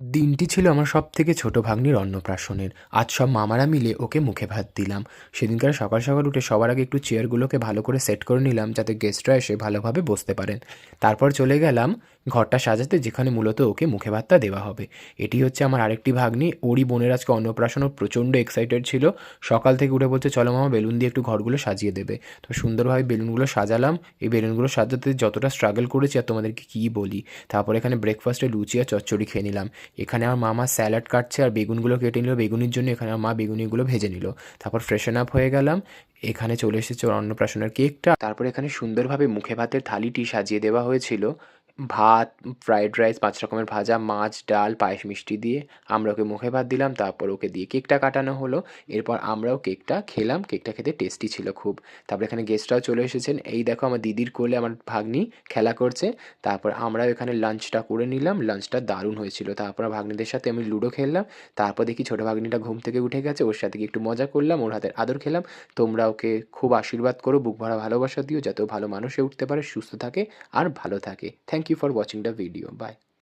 দিনটি ছিল আমার সব থেকে ছোটো ভাগ্নির অন্নপ্রাশনের। আজ সব মামারা মিলে ওকে মুখে ভাত দিলাম। সেদিনকার সকাল সকাল উঠে সবার আগে একটু চেয়ারগুলোকে ভালো করে সেট করে নিলাম যাতে গেস্টরা এসে ভালোভাবে বসতে পারেন। তারপর চলে গেলাম ঘরটা সাজাতে যেখানে মূলত ওকে মুখে ভাতটা দেওয়া হবে। এটি হচ্ছে আমার আরেকটি ভাগ্নি। ওরই বোনের আজকে অন্নপ্রাশন ও প্রচণ্ড এক্সাইটেড ছিল। সকাল থেকে উঠে বলছে, চলো মামা, বেলুন দিয়ে একটু ঘরগুলো সাজিয়ে দেবে। তো সুন্দরভাবে বেলুনগুলো সাজালাম। এই বেলুনগুলো সাজাতে যতটা স্ট্রাগল করেছি আর তোমাদেরকে কী বলি, তারপর এখানে ব্রেকফাস্টে লুচি আর চচ্চড়ি খেয়ে নিলাম। এখানে আমার মামা স্যালাড কাটছে আর বেগুনগুলো কেটে নিল। বেগুনির জন্য এখানে আমার মা বেগুনিগুলো ভেজে নিল। তারপর ফ্রেশন আপ হয়ে গেলাম। এখানে চলে এসেছে অন্নপ্রাশনের কেকটা তারপর এখানে সুন্দরভাবে মুখে ভাতের থালিটি সাজিয়ে দেওয়া হয়েছিল। ভাত ফ্রাইড রাইস পাঁচ রকমের ভাজা, মাছ, ডাল, পায়েস, মিষ্টি দিয়ে আমরা ওকে মুখে ভাত দিলাম, তারপর ওকে দিয়ে কেকটা কাটানো হলো। এরপর আমরাও কেকটা খেলাম, কেকটা খেতে টেস্টি ছিল খুব। তারপর এখানে গেস্টরাও চলে এসেছেন। এই দেখো আমার দিদির কোলে আমার ভাগ্নি খেলা করছে। তারপর আমরাও এখানে লাঞ্চটা করে নিলাম লাঞ্চটা দারুণ হয়েছিল। তারপর ভাগ্নিদের সাথে আমি লুডো খেললাম। তারপর দেখি ছোটো ভাগ্নিটা ঘুম থেকে উঠে গেছে, ওর সাথে একটু মজা করলাম, ওর হাতের আদর খেলাম। তোমরা ওকে খুব আশীর্বাদ করো, বুক ভরা ভালোবাসা দিও, যাতে ভালো মানুষ উঠতে পারে, সুস্থ থাকে আর ভালো থাকে। Thank Thank you for watching the video. Bye.